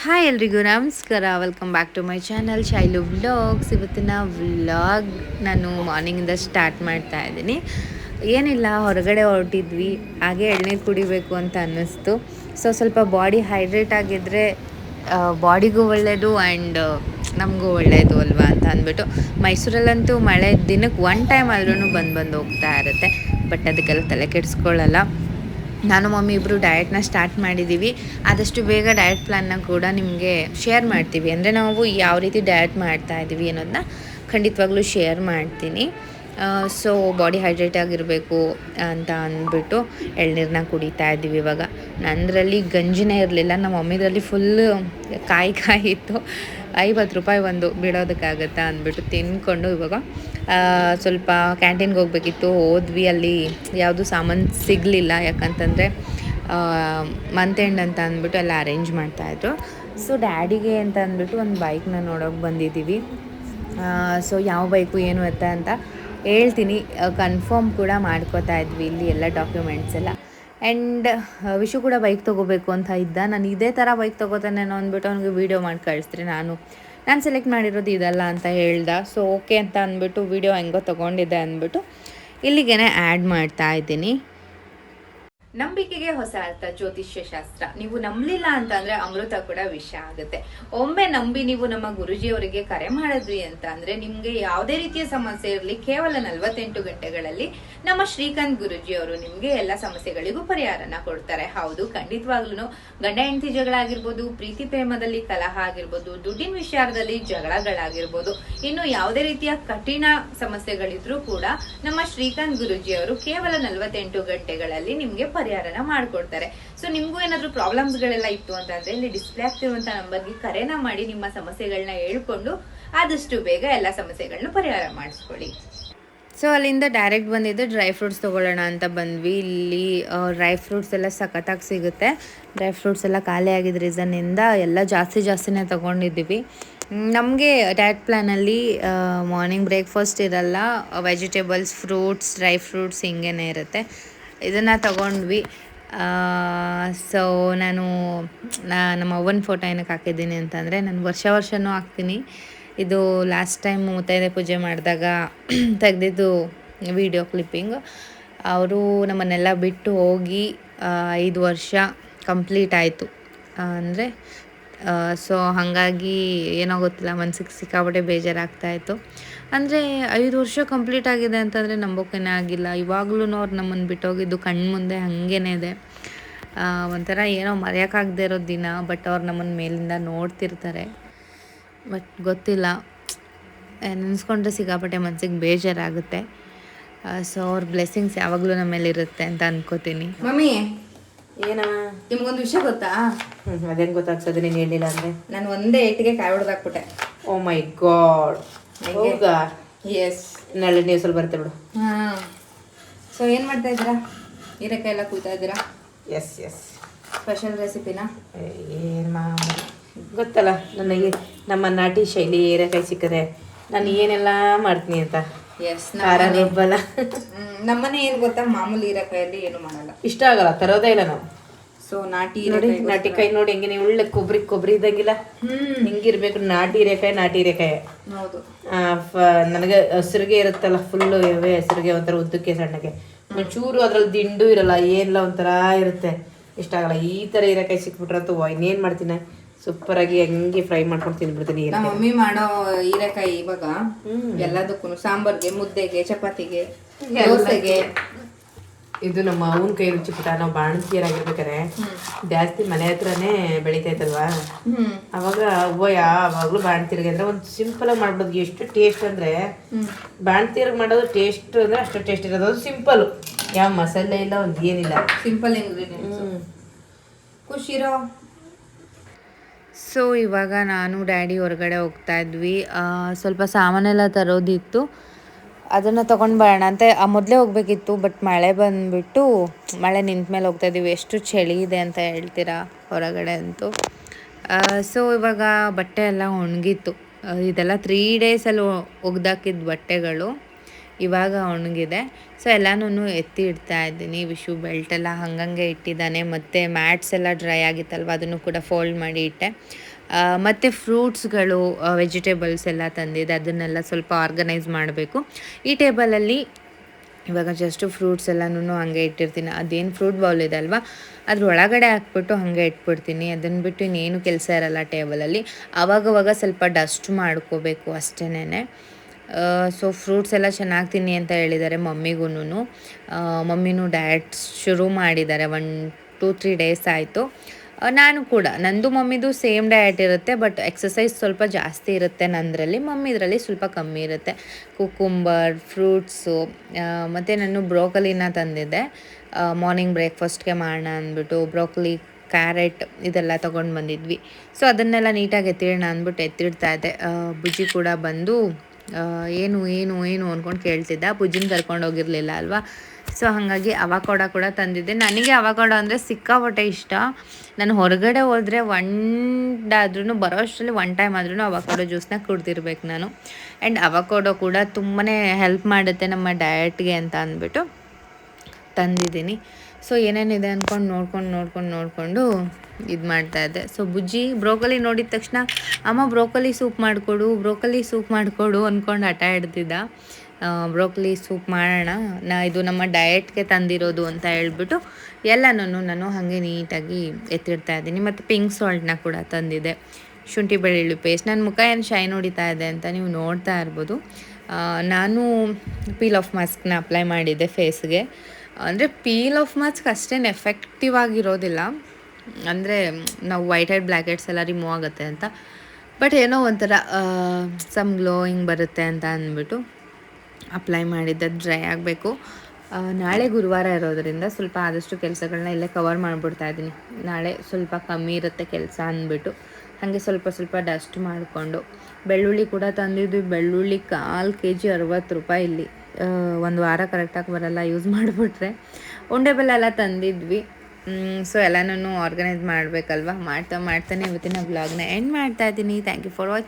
Hi ಎಲ್ರಿಗೂ, ನಮಸ್ಕಾರ. Welcome back to my channel Shailu vlogs ಇವತ್ತಿನ ವ್ಲಾಗ್ ನಾನು ಮಾರ್ನಿಂಗಿಂದ ಸ್ಟಾರ್ಟ್ ಮಾಡ್ತಾ ಇದ್ದೀನಿ. ಏನಿಲ್ಲ, ಹೊರಗಡೆ ಹೊರಟಿದ್ವಿ. ಹಾಗೆ ಎಳ್ನೀರು ಕುಡಿಬೇಕು ಅಂತ ಅನ್ನಿಸ್ತು. ಸೊ ಸ್ವಲ್ಪ ಬಾಡಿ ಹೈಡ್ರೇಟ್ ಆಗಿದ್ದರೆ ಬಾಡಿಗೂ ಒಳ್ಳೆಯದು ಆ್ಯಂಡ್ ನಮಗೂ ಒಳ್ಳೆಯದು ಅಲ್ವಾ ಅಂತ ಅಂದ್ಬಿಟ್ಟು ಮೈಸೂರಲ್ಲಂತೂ ಮಳೆ ದಿನಕ್ಕೆ ಒನ್ ಟೈಮ್ ಆದ್ರೂ ಬಂದು ಬಂದು ಹೋಗ್ತಾ ಇರುತ್ತೆ. ಬಟ್ ಅದಕ್ಕೆಲ್ಲ ತಲೆ ಕೆಡಿಸ್ಕೊಳ್ಳಲ್ಲ. ನಾನು, ಮಮ್ಮಿ ಇಬ್ಬರು ಡಯಟ್ನ ಸ್ಟಾರ್ಟ್ ಮಾಡಿದ್ದೀವಿ ಆದಷ್ಟು ಬೇಗ ಡಯಟ್ ಪ್ಲಾನ್ನ ಕೂಡ ನಿಮಗೆ ಶೇರ್ ಮಾಡ್ತೀವಿ. ಅಂದರೆ ನಾವು ಯಾವ ರೀತಿ ಡಯಟ್ ಮಾಡ್ತಾ ಇದ್ದೀವಿ ಅನ್ನೋದನ್ನ ಖಂಡಿತವಾಗ್ಲೂ ಶೇರ್ ಮಾಡ್ತೀನಿ. ಸೊ ಬಾಡಿ ಹೈಡ್ರೇಟ್ ಆಗಿರಬೇಕು ಅಂತ ಅಂದ್ಬಿಟ್ಟು ಎಳ್ನೀರನ್ನ ಕುಡಿತಾ ಇದ್ದೀವಿ ಇವಾಗ. ನಂದರಲ್ಲಿ ಗಂಜಿನೇ ಇರಲಿಲ್ಲ. ನಮ್ಮ ಮಮ್ಮಿದ್ರಲ್ಲಿ ಫುಲ್ಲು ಕಾಯಿ ಕಾಯಿ ಇತ್ತು. ಐವತ್ತು ರೂಪಾಯಿ ಒಂದು ಬಿಡೋದಕ್ಕಾಗತ್ತಾ ಅಂದ್ಬಿಟ್ಟು ತಿನ್ಕೊಂಡು ಇವಾಗ ಸ್ವಲ್ಪ ಕ್ಯಾಂಟೀನ್ಗೆ ಹೋಗ್ಬೇಕಿತ್ತು. ಹೋದ್ವಿ, ಅಲ್ಲಿ ಯಾವುದು ಸಾಮಾನು ಸಿಗಲಿಲ್ಲ. ಯಾಕಂತಂದರೆ ಮಂತ್ ಎಂಡ್ ಅಂತ ಅಂದ್ಬಿಟ್ಟು ಎಲ್ಲ ಅರೇಂಜ್ ಮಾಡ್ತಾಯಿದ್ರು ಸೊ ಡ್ಯಾಡಿಗೆ ಅಂತ ಅಂದ್ಬಿಟ್ಟು ಒಂದು ಬೈಕ್ನ ನೋಡೋಕೆ ಬಂದಿದ್ದೀವಿ. ಸೊ ಯಾವ ಬೈಕು ಏನು ಅಂತ ಹೇಳ್ತೀನಿ. ಕನ್ಫರ್ಮ್ ಕೂಡ ಮಾಡ್ಕೋತಾ ಇದ್ವಿ. ಇಲ್ಲಿ ಎಲ್ಲ ಡಾಕ್ಯುಮೆಂಟ್ಸ್ ಎಲ್ಲ. ಆ್ಯಂಡ್ ವಿಶು ಕೂಡ ಬೈಕ್ ತೊಗೋಬೇಕು ಅಂತ ಇದ್ದ. ನಾನು ಇದೇ ಥರ ಬೈಕ್ ತೊಗೋತಾನೇನೋ ಅಂದ್ಬಿಟ್ಟು ಅವ್ನಿಗೆ ವೀಡಿಯೋ ಮಾಡಿ ಕಳಿಸ್ತೀನಿ ನಾನು. ನಾನು ಸೆಲೆಕ್ಟ್ ಮಾಡಿರೋದು ಇದಲ್ಲ ಅಂತ ಹೇಳ್ದ. ಸೊ ಓಕೆ ಅಂತ ಅಂದ್ಬಿಟ್ಟು ವೀಡಿಯೋ ಹೆಂಗೋ ತೊಗೊಂಡಿದ್ದೆ ಅಂದ್ಬಿಟ್ಟು ಇಲ್ಲಿಗೇನೆ ಆ್ಯಡ್ ಮಾಡ್ತಾ ಇದ್ದೀನಿ. ನಂಬಿಕೆಗೆ ಹೊಸ ಅರ್ಥ, ಜ್ಯೋತಿಷ್ಯ ಶಾಸ್ತ್ರ. ನೀವು ನಂಬಲಿಲ್ಲ ಅಂತಂದ್ರೆ ಅಮೃತ ಕೂಡ ವಿಷ ಆಗುತ್ತೆ. ಒಮ್ಮೆ ನಂಬಿ ನೀವು ನಮ್ಮ ಗುರುಜಿಯವರಿಗೆ ಕರೆ ಮಾಡಿದ್ರಿ ಅಂತ ಅಂದ್ರೆ ನಿಮ್ಗೆ ಯಾವುದೇ ರೀತಿಯ ಸಮಸ್ಯೆ ಇರಲಿ, ಕೇವಲ ನಲವತ್ತೆಂಟು ಗಂಟೆಗಳಲ್ಲಿ ನಮ್ಮ ಶ್ರೀಕಾಂತ್ ಗುರುಜಿ ಅವರು ನಿಮ್ಗೆ ಎಲ್ಲ ಸಮಸ್ಯೆಗಳಿಗೂ ಪರಿಹಾರನ ಕೊಡ್ತಾರೆ. ಹೌದು ಖಂಡಿತವಾಗ್ಲೂ ಗಂಡ ಹೆಂಡತಿ ಜಗಳ ಆಗಿರ್ಬೋದು ಪ್ರೀತಿ ಪ್ರೇಮದಲ್ಲಿ ಕಲಹ ಆಗಿರ್ಬೋದು, ದುಡ್ಡಿನ ವಿಚಾರದಲ್ಲಿ ಜಗಳಗಳಾಗಿರ್ಬೋದು, ಇನ್ನು ಯಾವುದೇ ರೀತಿಯ ಕಠಿಣ ಸಮಸ್ಯೆಗಳಿದ್ರೂ ಕೂಡ ನಮ್ಮ ಶ್ರೀಕಾಂತ್ ಗುರುಜಿ ಅವರು ಕೇವಲ ನಲವತ್ತೆಂಟು ಗಂಟೆಗಳಲ್ಲಿ ನಿಮ್ಗೆ ಪರಿಹಾರನ ಮಾಡ್ಕೊಡ್ತಾರೆ. ಸೊ ನಿಮ್ಗೂ ಏನಾದ್ರು ಪ್ರಾಬ್ಲಮ್ಸ್ ಗಳೆಲ್ಲ ಇತ್ತು ಅಂತಂದ್ರೆ ಇಲ್ಲಿ ಡಿಸ್ಪ್ಲೇ ಆಗ್ತಿರುವಂತ ನಂಬರ್ಗೆ ಕರೆನ ಮಾಡಿ ನಿಮ್ಮ ಸಮಸ್ಯೆಗಳನ್ನ ಹೇಳ್ಕೊಂಡು ಆದಷ್ಟು ಬೇಗ ಎಲ್ಲ ಸಮಸ್ಯೆಗಳನ್ನ ಪರಿಹಾರ ಮಾಡಿಸ್ಕೊಳ್ಳಿ. ಸೊ ಅಲ್ಲಿಂದ ಡೈರೆಕ್ಟ್ ಬಂದಿದ್ದು ಡ್ರೈ ಫ್ರೂಟ್ಸ್ ತೊಗೊಳ್ಳೋಣ ಅಂತ ಬಂದ್ವಿ. ಇಲ್ಲಿ ಡ್ರೈ ಫ್ರೂಟ್ಸ್ ಎಲ್ಲ ಸಖತ್ತಾಗಿ ಸಿಗುತ್ತೆ. ಡ್ರೈ ಫ್ರೂಟ್ಸ್ ಎಲ್ಲ ಖಾಲಿ ಆಗಿದ್ದ ರೀಸನ್ನಿಂದ ಎಲ್ಲ ಜಾಸ್ತಿ ಜಾಸ್ತಿನೇ ತೊಗೊಂಡಿದ್ದೀವಿ. ನಮಗೆ ಡಯಟ್ ಪ್ಲ್ಯಾನಲ್ಲಿ ಮಾರ್ನಿಂಗ್ ಬ್ರೇಕ್ಫಾಸ್ಟ್ ಇರಲ್ಲ. ವೆಜಿಟೇಬಲ್ಸ್ ಫ್ರೂಟ್ಸ್ ಡ್ರೈ ಫ್ರೂಟ್ಸ್ ಹಿಂಗೇನೆ ಇರುತ್ತೆ. ಇದನ್ನು ತಗೊಂಡ್ವಿ. ಸೊ ನಾನು ನಮ್ಮ ಅವ್ವನ ಫೋಟೋ ಏನಕ್ಕೆ ಹಾಕಿದ್ದೀನಿ ಅಂತಂದರೆ ನಾನು ವರ್ಷ ವರ್ಷವೂ ಹಾಕ್ತೀನಿ. ಇದು ಲಾಸ್ಟ್ ಟೈಮ್ ಮುತ್ತೈದೆ ಪೂಜೆ ಮಾಡಿದಾಗ ತೆಗೆದಿದ್ದು ವಿಡಿಯೋ ಕ್ಲಿಪ್ಪಿಂಗ್ ಅವರು ನಮ್ಮನ್ನೆಲ್ಲ ಬಿಟ್ಟು ಹೋಗಿ ಐದು ವರ್ಷ ಕಂಪ್ಲೀಟ್ ಆಯಿತು. ಅಂದರೆ ಸೊ ಹಾಗಾಗಿ ಏನೋ ಗೊತ್ತಿಲ್ಲ, ಮನ್ಸಿಗೆ ಸಿಕ್ಕಾಪಟ್ಟೆ ಬೇಜಾರಾಗ್ತಾಯಿತ್ತು ಅಂದರೆ ಐದು ವರ್ಷ ಕಂಪ್ಲೀಟ್ ಆಗಿದೆ ಅಂತಂದರೆ ನಂಬೋಕೆನೇ ಆಗಿಲ್ಲ. ಇವಾಗ್ಲೂ ಅವ್ರು ನಮ್ಮನ್ನು ಬಿಟ್ಟೋಗಿದ್ದು ಕಣ್ಣು ಮುಂದೆ ಹಾಗೇನೆ ಇದೆ. ಒಂಥರ ಏನೋ ಮರೆಯೋಕ್ಕಾಗದೇ ಇರೋ ದಿನ ಬಟ್ ಅವ್ರು ನಮ್ಮನ್ನು ಮೇಲಿಂದ ನೋಡ್ತಿರ್ತಾರೆ. ಬಟ್ ಗೊತ್ತಿಲ್ಲ. ನೆನೆಸ್ಕೊಂಡ್ರೆ ಸಿಕ್ಕಾಪಟ್ಟೆ ಮನ್ಸಿಗೆ ಬೇಜಾರಾಗುತ್ತೆ. ಸೊ ಅವ್ರ ಬ್ಲೆಸ್ಸಿಂಗ್ಸ್ ಯಾವಾಗಲೂ ನಮ್ಮ ಮೇಲೆ ಇರುತ್ತೆ ಅಂತ ಅನ್ಕೋತೀನಿ. ಮಮ್ಮಿ ಏನ? ನಿಮ್ಗೊಂದು ವಿಷಯ ಗೊತ್ತಾ? ಅದೇನು ಗೊತ್ತಾಗ್ತದೆ ನೀನು ಹೇಳಿಲ್ಲ ಅಂದ್ರೆ? ನಾನು ಒಂದೇ ಏಟಿಗೆ ಕಾಯಿ ಹೊಡೆದಾಕ್ಬಿಟ್ಟೆ ಓ ಮೈ ಗಾಡ್. ಹೆಂಗೆ? ಹೌದಾ? ಎಸ್ ನಾಳೆ ನ್ಯೂಸಲ್ಲಿ ಬರುತ್ತೆ ಬಿಡು. ಹಾ. ಸೊ ಏನು ಮಾಡ್ತಾ ಇದ್ದೀರಾ? ಹೀರೆಕಾಯಿ ಎಲ್ಲ ಕೂತಾ ಇದ್ದೀರಾ? ಎಸ್ ಎಸ್ ಸ್ಪೆಷಲ್ ರೆಸಿಪಿನ ಏನು ಗೊತ್ತಲ್ಲ ನನಗೆ ನಮ್ಮ ನಾಟಿ ಶೈಲಿ ಹೀರೆಕಾಯಿ ಸಿಕ್ಕದೆ. ನಾನು ಏನೆಲ್ಲ ಮಾಡ್ತೀನಿ ಅಂತ? ಎಸ್ ಖಾರ ರುಬ್ಬಲ್ಲ ನಮ್ಮನೆ ಏನು ಗೊತ್ತಾ? ಮಾಮೂಲಿ ಹೀರೆಕಾಯಲ್ಲಿ ಏನು ಮಾಡಲ್ಲ. ಇಷ್ಟ ಆಗಲ್ಲ ತರೋದೇ ಇಲ್ಲ ನಾವು. ಸೊ ನಾಟಿ ನೋಡಿ ಹೀರೆಕಾಯಿ ನಾಟಿ ಕಾಯಿ ನೋಡಿ ಹೆಂಗೆ ನೀವು ಒಳ್ಳೆ ಕೊಬ್ಬರಿ ಕೊಬ್ಬರಿ ಇದ್ದಂಗಿಲ್ಲ? ಹಿಂಗಿರ್ಬೇಕು ನಾಟಿ ಹೀರೆಕಾಯಿ ನಾಟಿ ಹೀರೆಕಾಯಿ ಹೌದು. ನನಗೆ ಹಸಿರಿಗೆ ಇರುತ್ತಲ್ಲ ಫುಲ್ಲು ಇವೇ ಹಸಿರಿಗೆ ಒಂಥರ ಉದ್ದಕ್ಕೆ ಸಣ್ಣಗೆ. ಒಂಚೂರು ಅದ್ರಲ್ಲಿ ದಿಂಡು ಇರಲ್ಲ ಏನಿಲ್ಲ ಒಂಥರ ಇರುತ್ತೆ. ಇಷ್ಟ ಆಗಲ್ಲ. ಈ ಥರ ಹೀರೆಕಾಯಿ ಸಿಕ್ಬಿಟ್ರಂತೂ ಇನ್ನೇನು ಮಾಡ್ತೀನಿ? ಸೂಪರ್ ಆಗಿ ಹಂಗೆ ಫ್ರೈ ಮಾಡ್ಕೊಂಡು ತಿನ್ಬಿಡ್ತೀನಿ ನಮ್ಮ ಮಮ್ಮಿ ಮಾಡೋ ಹೀರೆಕಾಯಿ ಇವಾಗ ಎಲ್ಲದಕ್ಕೂ ಸಾಂಬಾರ್ಗೆ ಮುದ್ದೆಗೆ ಚಪಾತಿಗೆ ದೋಸೆಗೆ. ಇದು ನಮ್ಮ ಅವನ ಕೈ ರುಚಿ ಪುಟ ನಾವು ಬಾಣಂತಿಯರಾಗಿರ್ಬೇಕಾರೆ ಜಾಸ್ತಿ ಮನೆ ಹತ್ರನೇ ಬೆಳೀತಾ ಇತ್ತಲ್ವಾ ಅವಾಗ ಅವ್ವ ಯಾವಾಗಲೂ ಬಾಣ್ತಿರ್ಗೆ ಅಂದ್ರೆ ಒಂದು ಸಿಂಪಲ್ ಆಗಿ ಮಾಡ್ಬೋದು. ಎಷ್ಟು ಟೇಸ್ಟ್ ಅಂದ್ರೆ ಬಾಣ್ತಿರ್ಗೆ ಮಾಡೋದು ಟೇಸ್ಟ್ ಅಂದ್ರೆ ಅಷ್ಟು ಟೇಸ್ಟ್ ಇರೋದು. ಅದು ಸಿಂಪಲ್ ಯಾವ ಮಸಾಲೆ ಇಲ್ಲ ಒಂದು ಏನಿಲ್ಲ. ಸಿಂಪಲ್ ಇಂಗ್ರೀಡಿಯೆಂಟ್ಸ್ ಖುಷಿರೋ ಸೊ ಇವಾಗ ನಾನು, ಡ್ಯಾಡಿ ಹೊರಗಡೆ ಹೋಗ್ತಾ ಇದ್ವಿ. ಸ್ವಲ್ಪ ಸಾಮಾನೆಲ್ಲ ತರೋದಿತ್ತು. ಅದನ್ನು ತೊಗೊಂಡು ಬರೋಣ ಅಂತ ಮೊದಲೇ ಹೋಗ್ಬೇಕಿತ್ತು ಬಟ್ ಮಳೆ ಬಂದುಬಿಟ್ಟು, ಮಳೆ ನಿಂತ ಮೇಲೆ ಹೋಗ್ತಾ ಇದ್ದೀವಿ ಎಷ್ಟು ಚಳಿ ಇದೆ ಅಂತ ಹೇಳ್ತೀರಾ ಹೊರಗಡೆ ಅಂತೂ. ಸೊ ಇವಾಗ ಬಟ್ಟೆ ಎಲ್ಲ ಒಣಗಿತ್ತು. ಇದೆಲ್ಲ ತ್ರೀ ಡೇಸಲ್ಲಿ ಒಗ್ದಾಕಿದ ಬಟ್ಟೆಗಳು. ಇವಾಗ ಒಣಗಿದೆ. ಸೊ ಎಲ್ಲನೂ ಎತ್ತಿ ಇಡ್ತಾ ಇದ್ದೀನಿ. ವಿಶು ಬೆಲ್ಟ್ ಎಲ್ಲ ಹಂಗಂಗೆ ಇಟ್ಟಿದ್ದಾನೆ. ಮತ್ತು ಮ್ಯಾಟ್ಸ್ ಎಲ್ಲ ಡ್ರೈ ಆಗಿತ್ತಲ್ವ? ಅದನ್ನು ಕೂಡ ಫೋಲ್ಡ್ ಮಾಡಿ ಇಟ್ಟೆ. ಮತ್ತು ಫ್ರೂಟ್ಸ್ಗಳು ವೆಜಿಟೇಬಲ್ಸ್ ಎಲ್ಲ ತಂದಿದೆ. ಅದನ್ನೆಲ್ಲ ಸ್ವಲ್ಪ ಆರ್ಗನೈಸ್ ಮಾಡಬೇಕು. ಈ ಟೇಬಲಲ್ಲಿ ಇವಾಗ ಜಸ್ಟ್ ಫ್ರೂಟ್ಸ್ ಎಲ್ಲನೂ ಹಂಗೆ ಇಟ್ಟಿರ್ತೀನಿ. ಅದೇನು ಫ್ರೂಟ್ ಬೌಲ್ ಇದೆ ಅಲ್ವಾ? ಅದ್ರ ಒಳಗಡೆ ಹಾಕ್ಬಿಟ್ಟು ಹಾಗೆ ಇಟ್ಬಿಡ್ತೀನಿ. ಅದನ್ನು ಬಿಟ್ಟು ಇನ್ನೇನು ಕೆಲಸ ಇರಲ್ಲ ಟೇಬಲಲ್ಲಿ. ಆವಾಗವಾಗ ಸ್ವಲ್ಪ ಡಸ್ಟ್ ಮಾಡ್ಕೋಬೇಕು ಅಷ್ಟೇನೆ ಸೊ ಫ್ರೂಟ್ಸ್ ಎಲ್ಲ ಚೆನ್ನಾಗಿ ತಿನ್ನಿ ಅಂತ ಹೇಳಿದ್ದಾರೆ ಮಮ್ಮಿಗೂ ಮಮ್ಮಿನೂ ಡಯಟ್ ಶುರು ಮಾಡಿದ್ದಾರೆ ಒನ್ ಟೂ ತ್ರೀ ಡೇಸ್ ಆಯಿತು. ನಾನು ಕೂಡ, ನಂದು ಮಮ್ಮಿದು ಸೇಮ್ ಡಯಟ್ ಇರುತ್ತೆ ಬಟ್ ಎಕ್ಸಸೈಸ್ ಸ್ವಲ್ಪ ಜಾಸ್ತಿ ಇರುತ್ತೆ ನಂದರಲ್ಲಿ, ಮಮ್ಮಿದ್ರಲ್ಲಿ ಸ್ವಲ್ಪ ಕಮ್ಮಿ ಇರುತ್ತೆ. ಕುಕುಂಬರ್ ಫ್ರೂಟ್ಸು ಮತ್ತು ನಾನು ಬ್ರೋಕಲಿನ ತಂದಿದ್ದೆ. ಮಾರ್ನಿಂಗ್ ಬ್ರೇಕ್ಫಾಸ್ಟ್ಗೆ ಮಾಡೋಣ ಅಂದ್ಬಿಟ್ಟು, ಬ್ರೋಕಲಿ ಕ್ಯಾರೆಟ್ ಇದೆಲ್ಲ ತೊಗೊಂಡು ಬಂದಿದ್ವಿ. ಸೊ ಅದನ್ನೆಲ್ಲ ನೀಟಾಗಿ ಎತ್ತಿಡೋಣ ಅಂದ್ಬಿಟ್ಟು ಎತ್ತಿಡ್ತಾ ಇದ್ದೆ. ಬುಜಿ ಬುಜ್ಜಿ ಕೂಡ ಬಂದು ಏನು ಏನು ಏನು ಅಂದ್ಕೊಂಡು ಕೇಳ್ತಿದ್ದ. ಪೂಜಿನ ಕರ್ಕೊಂಡು ಹೋಗಿರಲಿಲ್ಲ ಅಲ್ವಾ? ಸೊ ಹಾಗಾಗಿ ಅವಕಾಡ ಕೂಡ ತಂದಿದ್ದೆ. ನನಗೆ ಅವಕೋಡ ಅಂದರೆ ಸಿಕ್ಕಾಪಟ್ಟೆ ಇಷ್ಟ. ನಾನು ಹೊರಗಡೆ ಹೋದರೆ ಒಂಡಾದ್ರೂ ಬರೋ ಅಷ್ಟರಲ್ಲಿ ಒನ್ ಟೈಮ್ ಆದ್ರೂ ಅವಕಾಡೋ ಜ್ಯೂಸ್ನ ಕುಡ್ದಿರ್ಬೇಕು ನಾನು. ಆ್ಯಂಡ್ ಅವಕಾಡೋ ಕೂಡ ತುಂಬಾ ಹೆಲ್ಪ್ ಮಾಡುತ್ತೆ ನಮ್ಮ ಡಯಟ್ಗೆ ಅಂತ ಅಂದ್ಬಿಟ್ಟು. ತಂದಿದ್ದೀನಿ. ಸೊ ಏನೇನಿದೆ ಅಂದ್ಕೊಂಡು ನೋಡ್ಕೊಂಡು ನೋಡ್ಕೊಂಡು, ನೋಡಿಕೊಂಡು ಇದು ಮಾಡ್ತಾ ಇದ್ದೆ. ಸೊ ಬುಜ್ಜಿ, ಬ್ರೋಕಲಿ ನೋಡಿದ ತಕ್ಷಣ, ಅಮ್ಮ, ಬ್ರೋಕಲಿ ಸೂಪ್ ಮಾಡಿಕೊಡು, ಬ್ರೋಕಲಿ ಸೂಪ್ ಮಾಡಿಕೊಡು ಅಂದ್ಕೊಂಡು ಹಠ ಹಿಡ್ದಿದ್ದ. ಬ್ರೋಕಲಿ ಸೂಪ್ ಮಾಡೋಣ, ನಾ ಇದು ನಮ್ಮ ಡಯೆಟ್ಗೆ ತಂದಿರೋದು ಅಂತ ಹೇಳ್ಬಿಟ್ಟು ಎಲ್ಲನೂ ನಾನು ಹಾಗೆ ನೀಟಾಗಿ ಎತ್ತಿಡ್ತಾ ಇದ್ದೀನಿ. ಮತ್ತು ಪಿಂಕ್ ಸಾಲ್ಟ್ನ ಕೂಡ ತಂದಿದೆ ಶುಂಠಿ ಬೆಳ್ಳುಳ್ಳಿ ಪೇಸ್ಟ್. ನನ್ನ ಮುಖ ಏನು ಶೈನ್ ಹೊಡಿತಾ ಇದೆ ಅಂತ ನೀವು ನೋಡ್ತಾ ಇರ್ಬೋದು. ನಾನು ಪೀಲ್ ಆಫ್ ಮಾಸ್ಕ್ನ ಅಪ್ಲೈ ಮಾಡಿದ್ದೆ ಫೇಸ್ಗೆ. ಅಂದರೆ ಪೀಲ್ ಆಫ್ ಮಾಸ್ಕ್ ಅಷ್ಟೇನು ಎಫೆಕ್ಟಿವ್ ಆಗಿರೋದಿಲ್ಲ. ಅಂದರೆ ನಾವು ವೈಟ್ ಹೆಡ್ ಬ್ಲ್ಯಾಕ್ ಹೆಡ್ಸ್ ಎಲ್ಲ ರಿಮೂವ್ ಆಗುತ್ತೆ ಅಂತ. ಬಟ್ ಏನೋ ಒಂಥರ ಸಮ್ ಗ್ಲೋಯಿಂಗ್ ಬರುತ್ತೆ ಅಂತ ಅಂದ್ಬಿಟ್ಟು ಅಪ್ಲೈ ಮಾಡಿದ್ದೆ. ಡ್ರೈ ಆಗಬೇಕು. ನಾಳೆ ಗುರುವಾರ ಇರೋದರಿಂದ ಸ್ವಲ್ಪ ಆದಷ್ಟು ಕೆಲಸಗಳನ್ನ ಇಲ್ಲೇ ಕವರ್ ಮಾಡಿಬಿಡ್ತಾ ಇದ್ದೀನಿ. ನಾಳೆ ಸ್ವಲ್ಪ ಕಮ್ಮಿ ಇರುತ್ತೆ ಕೆಲಸ ಅಂದ್ಬಿಟ್ಟು. ಹಾಗೆ ಸ್ವಲ್ಪ ಸ್ವಲ್ಪ ಡಸ್ಟ್ ಮಾಡಿಕೊಂಡು. ಬೆಳ್ಳುಳ್ಳಿ ಕೂಡ ತಂದಿದ್ದು ಬೆಳ್ಳುಳ್ಳಿ ಕಾಲು ಕೆ ಜಿ ಅರವತ್ತು ರೂಪಾಯಿ ಇಲ್ಲಿ. ಒಂದು ವಾರ ಕರೆಕ್ಟಾಗಿ ಬರಲ್ಲ ಯೂಸ್ ಮಾಡಿಬಿಟ್ರೆ. ಉಂಡೆ ಬೆಲ್ಲ ಎಲ್ಲ ತಂದಿದ್ವಿ. ಸೊ ಎಲ್ಲನೂ ಆರ್ಗನೈಸ್ ಮಾಡಬೇಕಲ್ವ? ಮಾಡ್ತಾ ಮಾಡ್ತಾನೆ ಇವತ್ತಿನ ವ್ಲಾಗ್ನ ಎಂಡ್ ಮಾಡ್ತಾ ಇದ್ದೀನಿ. Thank you for watch